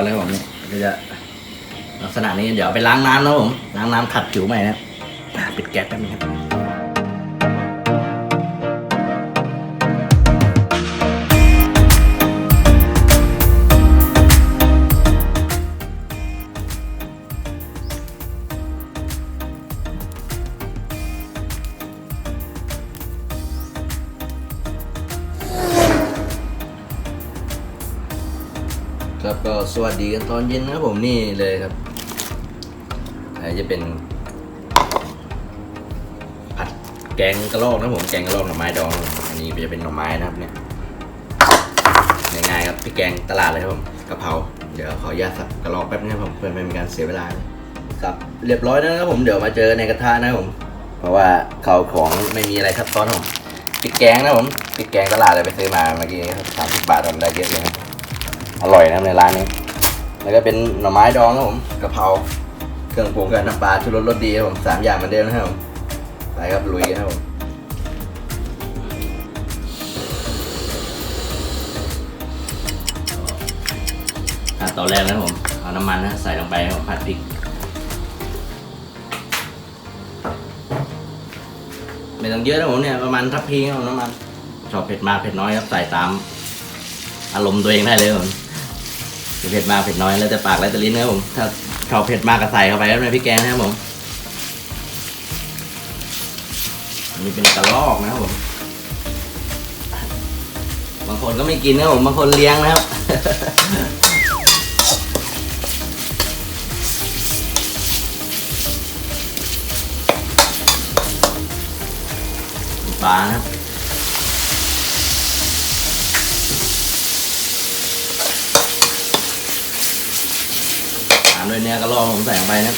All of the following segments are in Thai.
อยแล้วผมนี่ก็จะลักษณะนี้เดี๋ยวไปล้างน้ำนะผมล้างน้ำขัดผิวใหม่นะปิดแก๊สแป๊บนึงครับ ครับก็สวัสดีกันตอนเย็นนะครับผมนี่เลยครับอันนี้จะเป็น ผัดแกงกระรอกนะผมแกงกระรอกหน่อไม้ดอง อันนี้จะเป็นหน่อไม้นะครับเนี่ยง่ายๆครับพี่แกงตลาดเลยครับผมกะเพราเดี๋ยวขออนุญาตสับกระรอกแป๊บนึงครับผมเพื่อไม่เป็นการเสียเวลาสับเรียบร้อยแล้วนะครับผมเดี๋ยวมาเจอในกระทะนะครับผม เพราะว่าเขาวของไม่มีอะไรซับซ้อนผมพริกแกงนะผมพริกแกงตลาดเลยไปซื้อมาเมื่อกี้สามสิบบาททำได้เยอะเลยครับ อร่อยนะครับในร้านนี้ แล้วก็เป็นหน่อไม้ดองครับผมกะเพราเครื่องปรุงกับน้ำปลาชูรสรสดีครับผมสามอย่างเหมือนเดิมนะครับผมไปครับลุยกันครับผมขั้นตอนแรกนะผมเอาน้ำมันนะใส่ลงไปผมผัดพริกไม่ต้องเยอะนะผมเนี่ยประมาณทัพพีครับน้ำมันชอบเผ็ดมากเผ็ดน้อยครับใส่ตามอารมณ์ตัวเองได้เลยครับผม เผ็ดมากเผ็ดน้อยแล้วแต่ปากแล้วแต่ลิ้นนะครับผมถ้าชอบเผ็ดมากก็ใส่เข้าไปแล้วในพริกแกงนะครับผมอันนี้เป็นกระลอกนะครับผมบางคนก็ไม่กินนะครับผมบางคนเลี้ยงนะครับปลานะครับามด้วยเนื้อกระรอกผมใส่ลงไปนะ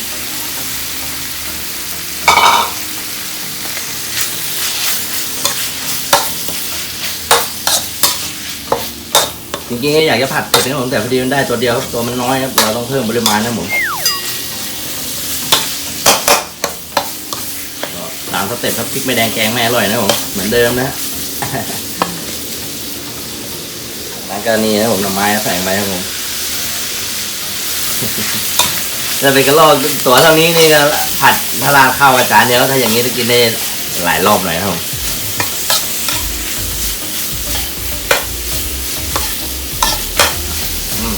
จริงๆก็อยากจะผัดเผ็ดนะผมแต่พอดีมันได้ตัวเดียวครับตัวมันน้อยครับเราต้องเพิ่มปริมาณนะผมก็ตามสเต็ปครับพริกไม่แดงแกงไม่อร่อยนะผมเหมือนเดิมนะฮะร้านกรณีนะผมหน่อไม้ใส่ไปครับผม ถ้าเป็นกระรอกตัวเท่านี้นี่ก็ผัดพลาข้าวอาจารย์เดียวถ้าอย่างนี้จะกินได้หลายรอบหน่อยครับผมอืม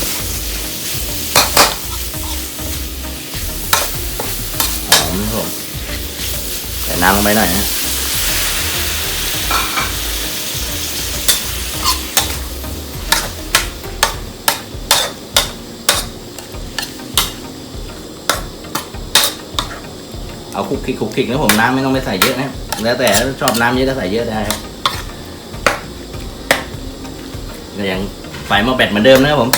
หอมครับผมใส่น้ำลงไปหน่อยนะ เอาคุกคิกคุกคิกนะผมน้ำไม่ต้องไปใส่เยอะนะแล้วแต่ชอบน้ำเยอะก็ใส่เยอะได้ครับก็ยังไฟม้อแบตเหมือนเดิมนะครับผม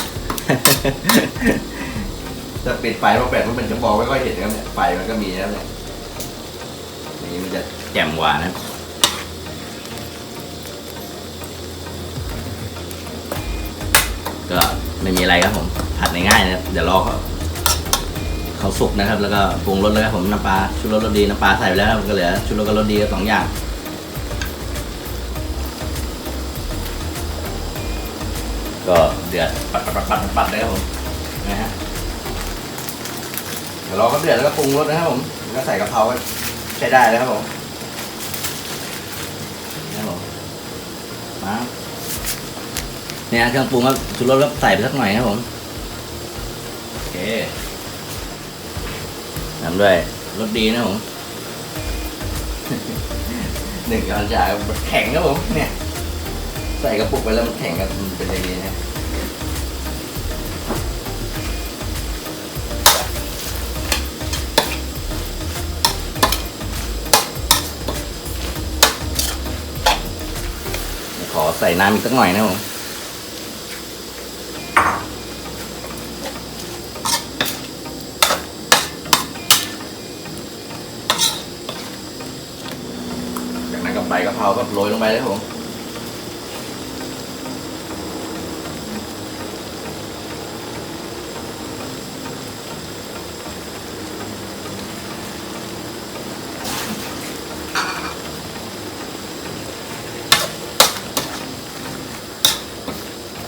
จะปิดไฟม้อแบตมันเป็นกระบอกไม่ค่อยเห็นนะครับเนี่ยไฟมันก็มีแล้วเนี่ยนี่มันจะแจ่มกว่านะก็ไม่มีอะไรครับผม ผัดง่ายๆนะเดี๋ยวรอเขา เขาสุกนะครับ แล้วก็ปรุงรสเลยครับผมน้ำปลาชูรสรสดีน้ำปลาใส่ไปแล้วครับก็เหลือชูรสกับรสดีสองอย่างก็เดือดปัดปัดปัดปัดปัดเลยครับผมนะฮะเดี๋ยวรอเขาเดือดแล้วก็ปรุงรสนะครับผมแล้วก็ใส่กะเพราก็ใช้ได้แล้วครับผมนะครับผมมาเนี่ยเครื่องปรุงก็ชูรสก็ใส่ไปสักหน่อยครับผมโอเค ทำด้วยรสดีนะผมหนึ่งช้อนชาแข็งครับผมเนี่ย ใส่กระปุกไปแล้วมันแข็งกันมันเป็นอย่างนี้นะขอใส่น้ำอีกสักหน่อยนะผม เพราก็โรยลงไปเลยผม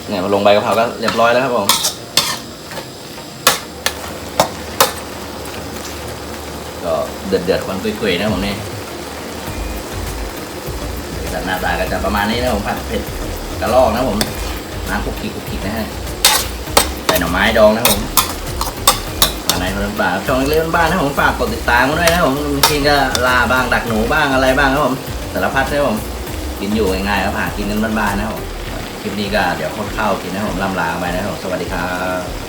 เนี่ยลงใบกะเพราก็เรียบร้อยแล้วครับผมก็เดือดๆควันคุยๆนะผมนี่ หน้าตาก็จะประมาณนี้นะผมผัดเผ็ดกระลอกนะผมน้ำคุกกี้คุกกี้นะฮะใส่หน่อไม้ดองนะผมมาในคนบ้านช่องเล่นบ้านนะผมฝากกดติดตามกันด้วยนะผมบางทีก็ลาบ้างดักหนูบ้างอะไรบ้างครับผมสารพัดนะผมกินอยู่ง่ายๆครับหากินกันบ้านๆนะผมคลิปนี้ก็เดี๋ยวเข้ากินนะผมลำลาไปนะผมสวัสดีครับ